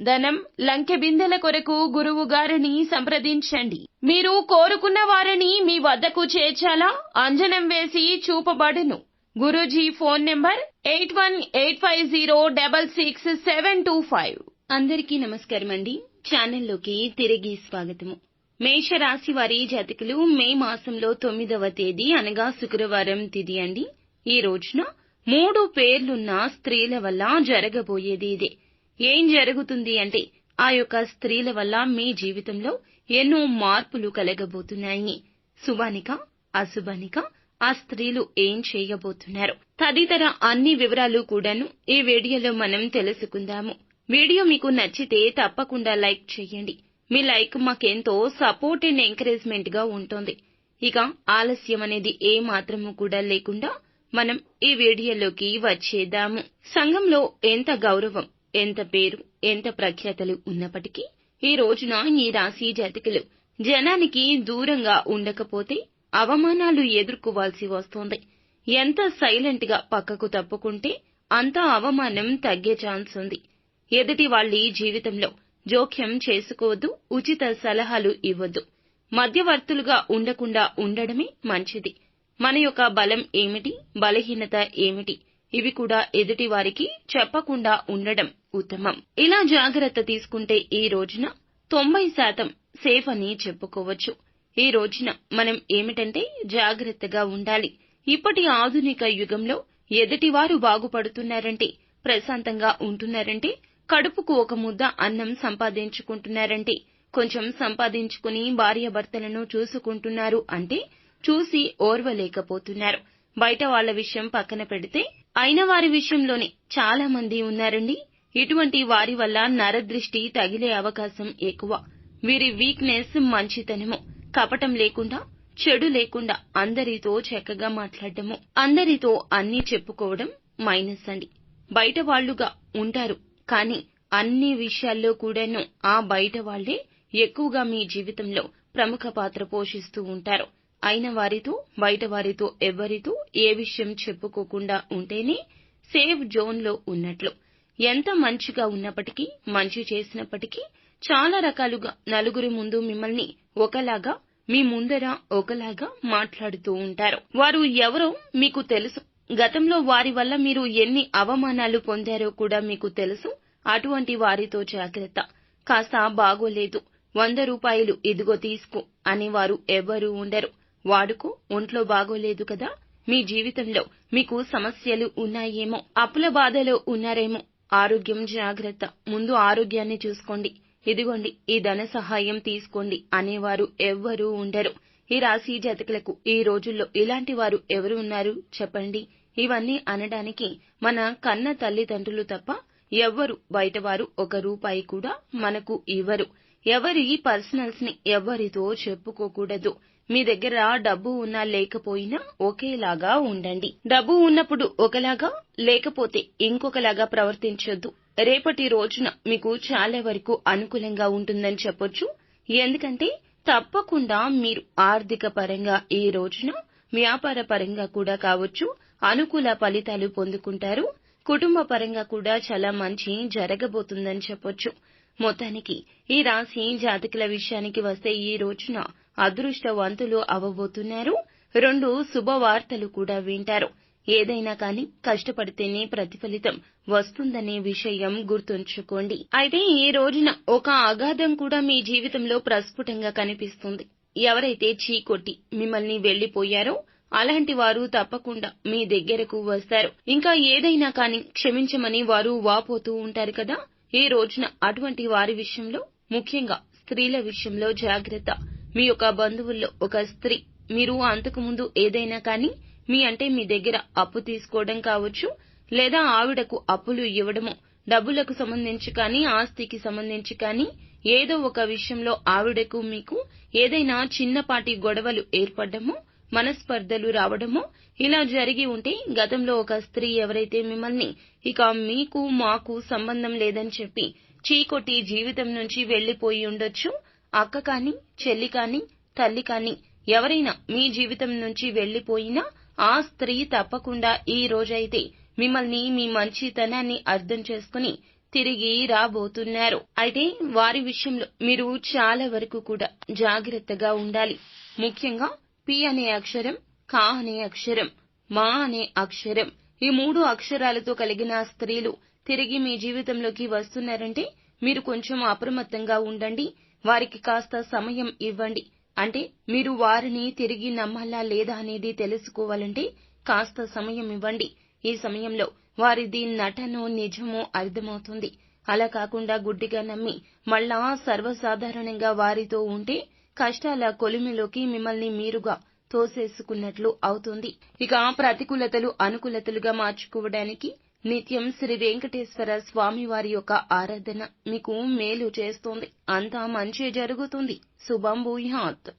ధనం లంకె బిందెల కొరకు గురువు గారిని సంప్రదించండి. మీరు కోరుకున్న వారిని మీ వద్దకు చేర్చాలా? అంజనం వేసి చూపబడును. Guruji phone number eight one eight five zero double six seven two five. అందరికీ నమస్కారం అండి. ఛానల్లోకి తిరిగి స్వాగతము మేషరాశి వారి జాతకులు మే మాసంలో తొమ్మిదవ తేదీ అనగా శుక్రవారం తిది అండి. ఈ రోజున మూడు పేర్లున్న స్త్రీల వల్ల జరగబోయేది ఇదే. ఏం జరుగుతుంది అంటే ఆ యొక్క స్త్రీల వల్ల మీ జీవితంలో ఎన్నో మార్పులు కలగబోతున్నాయి. శుభానిక అశుభానిక ఆ స్త్రీలు ఏం చేయబోతున్నారు? తదితర అన్ని వివరాలు కూడాను ఈ వీడియోలో మనం తెలుసుకుందాము. వీడియో మీకు నచ్చితే తప్పకుండా లైక్ చేయండి. మీ లైక్ మాకెంతో సపోర్ట్ అండ్ ఎంకరేజ్మెంట్గా ఉంటుంది. ఇక ఆలస్యం అనేది ఏ మాత్రము కూడా లేకుండా మనం ఈ వీడియోలోకి వచ్చేద్దాము. సంఘంలో ఎంత గౌరవం ఎంత పేరు ఎంత ప్రఖ్యాతలు ఉన్నప్పటికీ ఈ రోజున ఈ రాశి జాతకులు జనానికి దూరంగా ఉండకపోతే అవమానాలు ఎదుర్కోవాల్సి వస్తోంది. ఎంత సైలెంట్గా పక్కకు తప్పుకుంటే అంత అవమానం తగ్గే ఛాన్స్ ఉంది. ఎదుటి వాళ్ళ జీవితంలో జోక్యం చేసుకోవద్దు ఉచిత సలహాలు ఇవ్వద్దు. మధ్యవర్తులుగా ఉండకుండా ఉండడమే మంచిది. మన యొక్క బలం ఏమిటి? బలహీనత ఏమిటి? ఇవి కూడా ఎదుటి వారికి చెప్పకుండా ఉండడం ఉత్తమం. ఇలా జాగ్రత్త తీసుకుంటే ఈ రోజున తొంభై శాతం సేఫ్ అని చెప్పుకోవచ్చు. ఈ రోజున మనం ఏమిటంటే జాగ్రత్తగా ఉండాలి. ఇప్పటి ఆధునిక యుగంలో ఎదుటివారు బాగుపడుతున్నారంటే ప్రశాంతంగా ఉంటున్నారంటే కడుపుకు ఒక ముద్ద అన్నం సంపాదించుకుంటున్నారంటే కొంచెం సంపాదించుకుని భార్యాభర్తలను చూసుకుంటున్నారు అంటే చూసి ఓర్వలేకపోతున్నారు. బయట వాళ్ళ విషయం పక్కన పెడితే అయిన వారి విషయంలోనే చాలా మంది ఉన్నారండి. ఇటువంటి వారి వల్ల నరదృష్టి తగిలే అవకాశం ఎక్కువ. వీరి వీక్నెస్ మంచితనము. కపటం లేకుండా చెడు లేకుండా అందరితో చక్కగా మాట్లాడటము అందరితో అన్నీ చెప్పుకోవడం మైనస్ అండి. బయట వాళ్ళుగా ఉంటారు. కానీ అన్ని విషయాల్లో కూడాను ఆ బయట వాళ్ళే ఎక్కువగా మీ జీవితంలో ప్రముఖ పాత్ర పోషిస్తూ ఉంటారు. అయిన వారితో బయట వారితో ఎవ్వరితో ఏ విషయం చెప్పుకోకుండా ఉంటేనే సేఫ్ జోన్లో ఉన్నట్లు. ఎంత మంచిగా ఉన్నప్పటికీ మంచి చేసినప్పటికీ చాలా రకాలుగా నలుగురి ముందు మిమ్మల్ని ఒకలాగా మీ ముందర ఒకలాగా మాట్లాడుతూ ఉంటారు. వారు ఎవరో మీకు తెలుసు. గతంలో వారి వల్ల మీరు ఎన్ని అవమానాలు పొందారో కూడా మీకు తెలుసు. అటువంటి వారితో జాగ్రత్త. కాస్త బాగోలేదు. వంద రూపాయలు ఇదిగో తీసుకో అనేవారు ఎవ్వరూ ఉండరు. వాడుకో ఒంట్లో బాగోలేదు కదా? మీ జీవితంలో మీకు సమస్యలు ఉన్నాయేమో అప్పుల బాధలో ఉన్నారేమో ఆరోగ్యం జాగ్రత్త. ముందు ఆరోగ్యాన్ని చూసుకోండి. ఇదిగోండి ఈ ధన సహాయం తీసుకోండి అనేవారు ఎవ్వరూ ఉండరు. ఈ రాశి జాతకులకు ఈ రోజుల్లో ఇలాంటి వారు ఎవరు ఉన్నారు చెప్పండి. ఇవన్నీ అనడానికి మన కన్న తల్లిదండ్రులు తప్ప ఎవ్వరు బయటవారు ఒక రూపాయి కూడా మనకు ఇవ్వరు. ఎవరి పర్సనల్స్ని ఎవరితో చెప్పుకోకూడదు. మీ దగ్గర డబ్బు ఉన్నా లేకపోయినా ఒకేలాగా ఉండండి. డబ్బు ఉన్నప్పుడు ఒకలాగా లేకపోతే ఇంకొకలాగా ప్రవర్తించొద్దు. రేపటి రోజున మీకు చాలా వరకు అనుకూలంగా ఉంటుందని చెప్పొచ్చు. ఎందుకంటే తప్పకుండా మీరు ఆర్థిక పరంగా ఈ రోజున వ్యాపార పరంగా కూడా కావచ్చు అనుకూల ఫలితాలు పొందుకుంటారు. కుటుంబ పరంగా కూడా చాలా మంచి జరగబోతుందని చెప్పొచ్చు. మొత్తానికి ఈ రాశి జాతకుల విషయానికి వస్తే ఈ రోజున అదృష్టవంతులు అవబోతున్నారు రెండు శుభవార్తలు కూడా వింటారు. ఏదైనా కానీ కష్టపడితేనే ప్రతిఫలితం వస్తుందనే విషయం గుర్తుంచుకోండి. అయితే ఈ రోజున ఒక అగాధం కూడా మీ జీవితంలో ప్రస్ఫుటంగా కనిపిస్తుంది. ఎవరైతే చీకొట్టి మిమ్మల్ని వెళ్ళిపోయారో అలాంటి వారు తప్పకుండా మీ దగ్గరకు వస్తారు. ఇంకా ఏదైనా కానీ క్షమించమని వారు వాపోతూ ఉంటారు కదా. ఈ రోజున అటువంటి వారి విషయంలో ముఖ్యంగా స్త్రీల విషయంలో జాగ్రత్త. మీ యొక్క బంధువుల్లో ఒక స్త్రీ మీరు అంతకుముందు ఏదైనా కానీ మీ అంటే మీ దగ్గర అప్పు తీసుకోవడం కావచ్చు లేదా ఆవిడకు అప్పులు ఇవ్వడము డబ్బులకు సంబంధించి కానీ ఆస్తికి సంబంధించి కానీ ఏదో ఒక విషయంలో ఆవిడకు మీకు ఏదైనా చిన్నపాటి గొడవలు ఏర్పడ్డమో మనస్పర్ధలు రావడమో ఇలా జరిగి ఉంటే గతంలో ఒక స్త్రీ ఎవరైతే మిమ్మల్ని ఇక మీకు మాకు సంబంధం లేదని చెప్పి చీకొట్టి జీవితం నుంచి వెళ్ళిపోయి ఉండొచ్చు అక్క కాని చెల్లి కాని తల్లి కాని ఎవరైనా మీ జీవితం నుంచి వెళ్ళిపోయినా ఆ స్త్రీ తప్పకుండా ఈ రోజైతే మిమ్మల్ని మీ మంచితనాన్ని అర్థం చేసుకుని తిరిగి రాబోతున్నారు. అయితే వారి విషయంలో మీరు చాలా వరకు కూడా జాగ్రత్తగా ఉండాలి. ముఖ్యంగా పి అనే అక్షరం కా అనే అక్షరం మా అనే అక్షరం ఈ మూడు అక్షరాలతో కలిగిన స్త్రీలు తిరిగి మీ జీవితంలోకి వస్తున్నారంటే మీరు కొంచెం అప్రమత్తంగా ఉండండి. వారికి కాస్త సమయం ఇవ్వండి. అంటే మీరు వారిని తిరిగి నమ్మాలా లేదా అనేది తెలుసుకోవాలంటే కాస్త సమయం ఇవ్వండి. ఈ సమయంలో వారిది నటనో నిజమో అర్థమవుతుంది. అలా కాకుండా గుడ్డిగా నమ్మి మళ్ళా సర్వసాధారణంగా వారితో ఉంటే కష్టాల కొలిమిలోకి మిమ్మల్ని మీరుగా తోసేసుకున్నట్లు అవుతుంది. ఇక ప్రతికూలతలు అనుకూలతలుగా మార్చుకోవడానికి నిత్యం శ్రీ వెంకటేశ్వర స్వామి వారి యొక్క ఆరాధన మీకు మేలు చేస్తోంది. అంతా మంచి జరుగుతుంది. శుభం భూయాత్.